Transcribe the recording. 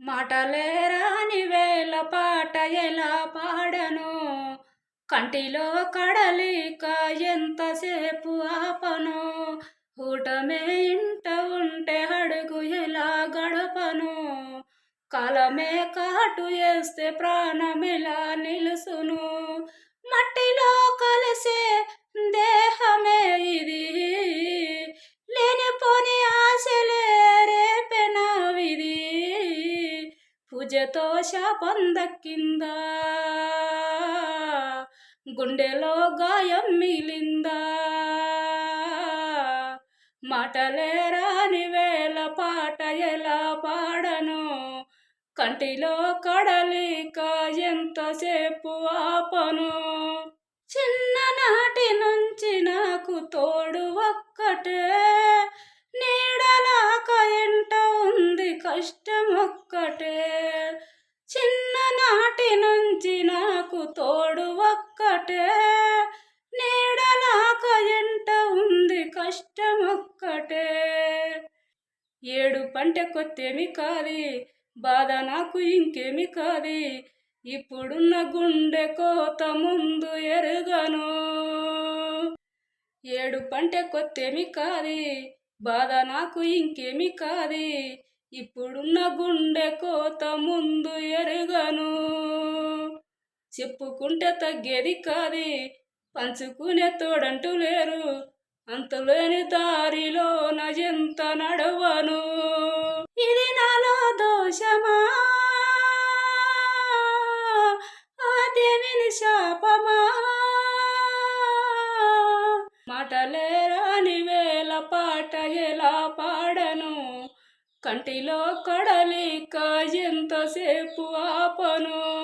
మాటలేరాని వేల పాట ఎలా పాడను? కంటిలో కడలిక ఎంతసేపు ఆపను? ఊటమే ఇంట ఉంటే అడుగు ఎలా గడపను? కాలమే కాటు వేస్తే ప్రాణమెలా నిలుసును? పూజతో శాపం గుండెలో గాయం మిగిలిందా మాటలే రాని పాట ఎలా పాడను? కంటిలో కడలిక ఎంతసేపు ఆపను? చిన్ననాటి నుంచి నాకు తోడు ఒక్కటే. నీడలాక ఎంట ఉంది కష్టం ఒక్కటే. నాటి నుంచి నాకు తోడు ఒక్కటే. నీడలాక ఎంట ఉంది కష్టం ఒక్కటే ఏడు పంట కొత్తేమి కాది బాధ నాకు ఇంకేమి కాది ఇప్పుడున్న గుండె కోత ముందు ఎరుగను. ఏడు పంట కొత్తేమి కాది బాధ నాకు ఇంకేమి కాది ఇప్పుడున్న గుండె కోత ముందు ఎరుగను. చెప్పుకుంటే తగ్గేది కాది పంచుకునే తోడంటూ లేరు. అంతులేని దారిలో నజంత నడవను. ఇది నాలో దోషమా? ఆ దేవిని శాపమా? మాటలే కంటిలో కడలిక ఎంతసేపు ఆపను?